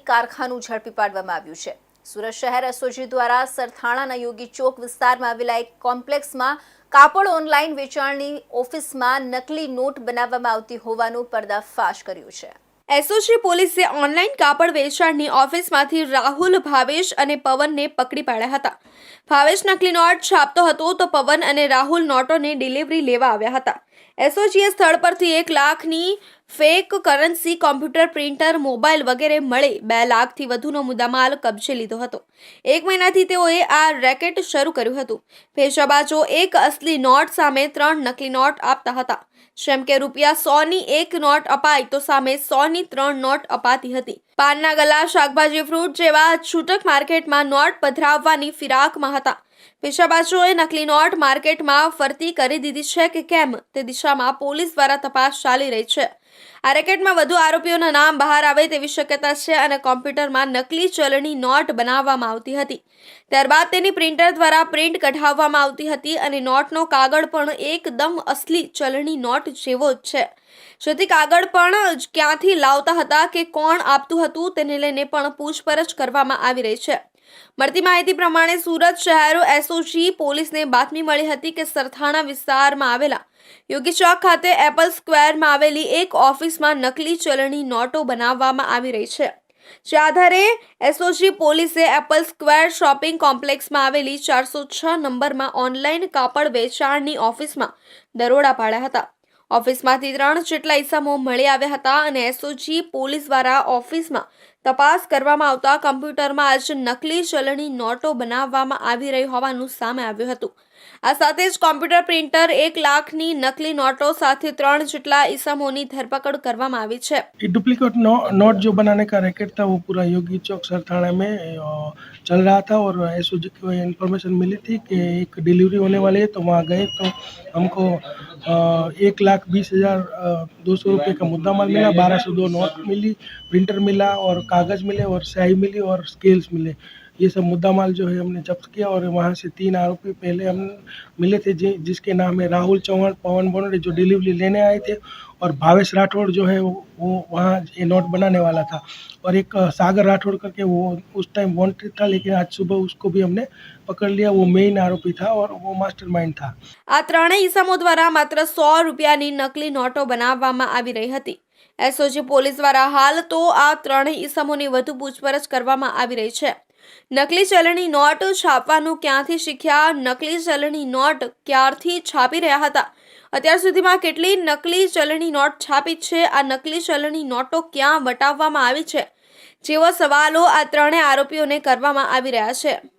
કારખાનું ઝડપી પાડવામાં આવ્યું છે. સુરત શહેર એસઓજી દ્વારા સરથાણાના યોગી ચોક વિસ્તારમાં આવેલા એક કોમ્પ્લેક્સમાં કાપડ ઓનલાઈન વેચાણની ઓફિસમાં નકલી નોટ બનાવવામાં આવતી હોવાનું પર્દાફાશ કર્યું છે. એસઓજી પોલીસે ઓનલાઈન કાપડ વેચાણની ઓફિસમાંથી રાહુલ, ભાવેશ અને પવનને પકડી પાડ્યા હતા. ભાવેશ નકલી નોટ છાપતો હતો તો પવન અને રાહુલ નોટોને ડિલિવરી લેવા આવ્યા હતા. એસઓજીએ સ્થળ પરથી એક લાખની fake currency, computer printer, mobile વગેરે મળી બે લાખથી વધુનો મુદ્દામાલ કબજે લીધો હતો. એક મહિનાથી તેઓએ આ રેકેટ શરૂ કર્યું હતું. ભેજાબાજો એક અસલી નોટ સામે ત્રણ નકલી નોટ આપતા હતા. જેમ કે રૂપિયા સોની એક નોટ અપાય તો સામે સોની ત્રણ નોટ અપાતી હતી. પાનના ગલા, શાકભાજી, ફ્રૂટ જેવા છૂટક માર્કેટમાં નોટ પધરાવવાની ફિરાકમાં હતા. પેશાબાજોએ નકલી નોટ માર્કેટમાં ફરતી કરી દીધી છે કે કેમ તે દિશામાં પોલીસ દ્વારા તપાસ ચાલી રહી છે. આ રેકેટમાં વધુ આરોપીઓના નામ બહાર આવે તેવી શક્યતા છે અને કોમ્પ્યુટરમાં નકલી ચલણી નોટ બનાવવામાં આવતી હતી. ત્યારબાદ તેની પ્રિન્ટર દ્વારા પ્રિન્ટ કઢાવવામાં આવતી હતી અને નોટનો કાગળ પણ એકદમ અસલી ચલણી નોટ જેવો જ છે. જેથી કાગળ પણ ક્યાંથી લાવતા હતા કે કોણ આપતું હતું તેને લઈને પણ પૂછપરછ કરવામાં આવી રહી છે. મળતી માહિતી પ્રમાણે સુરત શહેર એસઓજી પોલીસને બાતમી મળી હતી કે સરથાણા વિસ્તારમાં આવેલા યોગી ખાતે એપલ સ્ક્વેરમાં આવેલી એક ઓફિસમાં નકલી ચલણી નોટો બનાવવામાં આવી રહી છે. જે આધારે એસઓજી પોલીસે એપલ સ્ક્વેર શોપિંગ કોમ્પ્લેક્સમાં આવેલી ચારસો છ નંબરમાં ઓનલાઈન કાપડ વેચાણની ઓફિસમાં દરોડા પાડ્યા હતા. ઓફિસમાંથી ત્રણ જેટલા ઈસમો મળી આવ્યા હતા અને એસઓજી પોલીસ દ્વારા ઓફિસમાં તપાસ કરવામાં આવતા કમ્પ્યુટરમાં આજ નકલી ચલણી નોટો બનાવવામાં આવી રહી હોવાનું સામે આવ્યું હતું આ સાથે જ કોમ્પ્યુટર પ્રિન્ટર એક લાખની નકલી નોટો સાથે ત્રણ જેટલા ઈસમોની ધરપકડ કરવામાં આવી છે ये डुप्लीकेट नो, नोट जो बनाने का रैकेट था वो पूरा योगी चौक सरथाना में अ, चल रहा था और एस को इन्फॉर्मेशन मिली थी कि एक डिलीवरी होने वाली है तो वहाँ गए तो हमको अ, एक लाख बीस हज़ार दो सौ रुपये का मुद्दा माल मिला बारह सौ दो नोट मिली प्रिंटर मिला और कागज़ मिले और स्याही मिली और स्केल्स मिले ये सब मुद्दा माल जो है हमने जब्त किया और वहाँ से तीन आरोपी पहले हम मिले थे जि, जिसके नाम है राहुल चौहान पवन बोनडे जो डिलीवरी लेने आए थे और भावेश राठौड़ जो है वो, वो वहाँ ये नोट बनाने वाला था और एक अ, सागर राठौड़ करके वो उस टाइम वॉन्टेड था लेकिन आज सुबह उसको भी हमने पकड़ लिया वो मेन आरोपी था और वो मास्टरमाइंड था આ ત્રણેય ઈસમો દ્વારા માત્ર સો રૂપિયાની નકલી નોટો બનાવવામાં આવી રહી હતી એસઓજી પોલીસ દ્વારા હાલ તો આ ત્રણેય ઈસમોની વધુ પૂછપરછ કરવામાં આવી રહી છે નકલી ચલણી નોટ છાપવાનું ક્યાંથી શીખ્યા? નકલી ચલણી નોટ ક્યારથી છાપી રહ્યા હતા? અત્યાર સુધીમાં કેટલી નકલી ચલણી નોટ છાપી છે? આ નકલી ચલણી નોટો ક્યાં વટાવવામાં આવી છે? જેવા સવાલો આ ત્રણેય આરોપીઓને કરવામાં આવી રહ્યા છે.